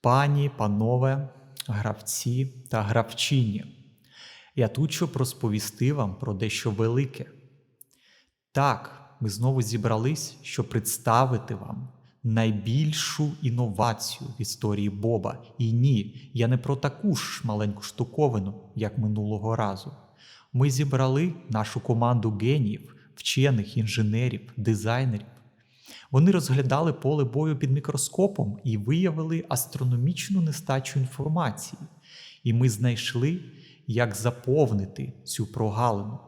Пані, панове, гравці та гравчині, я тут, щоб розповісти вам про дещо велике. Так, ми знову зібрались, щоб представити вам найбільшу інновацію в історії Боба. І ні, я не про таку ж маленьку штуковину, як минулого разу. Ми зібрали нашу команду геніїв, вчених, інженерів, дизайнерів. Вони розглядали поле бою під мікроскопом і виявили астрономічну нестачу інформації. І ми знайшли, як заповнити цю прогалину.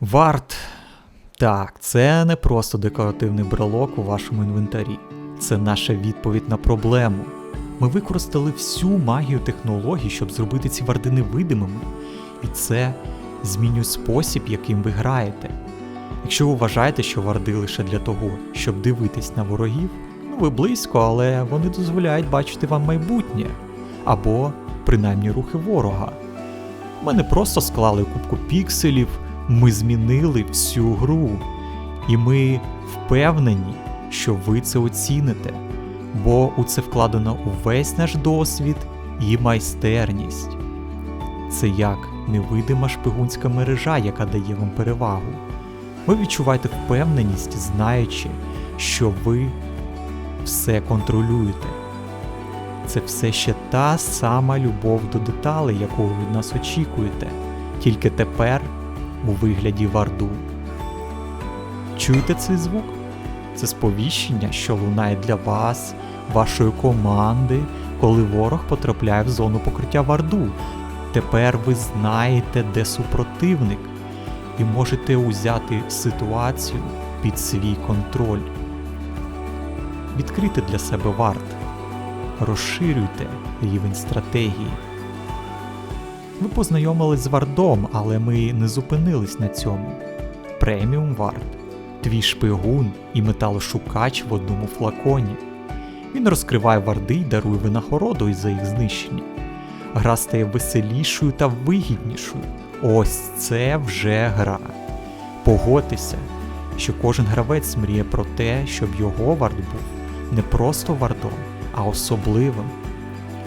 Варт. Так, це не просто декоративний брелок у вашому інвентарі. Це наша відповідь на проблему. Ми використали всю магію технологій, щоб зробити ці варди невидимими. І це змінює спосіб, яким ви граєте. Якщо ви вважаєте, що варди лише для того, щоб дивитись на ворогів, ну ви близько, але вони дозволяють бачити вам майбутнє або принаймні рухи ворога. Ми не просто склали кубку пікселів, ми змінили всю гру. І ми впевнені, що ви це оціните, бо у це вкладено увесь наш досвід і майстерність. Це як невидима шпигунська мережа, яка дає вам перевагу. Ви відчуваєте впевненість, знаючи, що ви все контролюєте. Це все ще та сама любов до деталей, ви від нас очікуєте, тільки тепер у вигляді варду. Чуєте цей звук? Це сповіщення, що лунає для вас, вашої команди, коли ворог потрапляє в зону покриття варду. Тепер ви знаєте, де супротивник, і можете узяти ситуацію під свій контроль. Відкрити для себе варт. Розширюйте рівень стратегії. Ви познайомились з вардом, але ми не зупинились на цьому. Преміум вард. Твій шпигун і металошукач в одному флаконі. Він розкриває варди й дарує винагороду за їх знищення. Гра стає веселішою та вигіднішою. Ось це вже гра. Погодьтеся, що кожен гравець мріє про те, щоб його вард був не просто вардом, а особливим.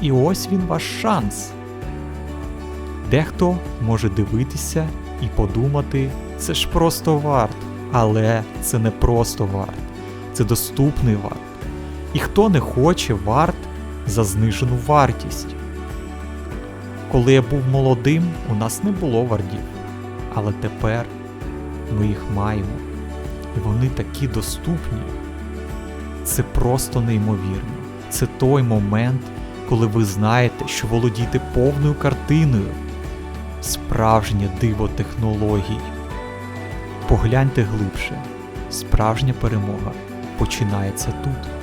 І ось він ваш шанс. Дехто може дивитися і подумати, це ж просто варт. Але це не просто варт, це доступний варт. І хто не хоче варт за знижену вартість. Коли я був молодим, у нас не було вардів. Але тепер ми їх маємо. І вони такі доступні. Це просто неймовірно. Це той момент, коли ви знаєте, що володієте повною картиною. Справжнє диво технологій. Погляньте глибше. Справжня перемога починається тут.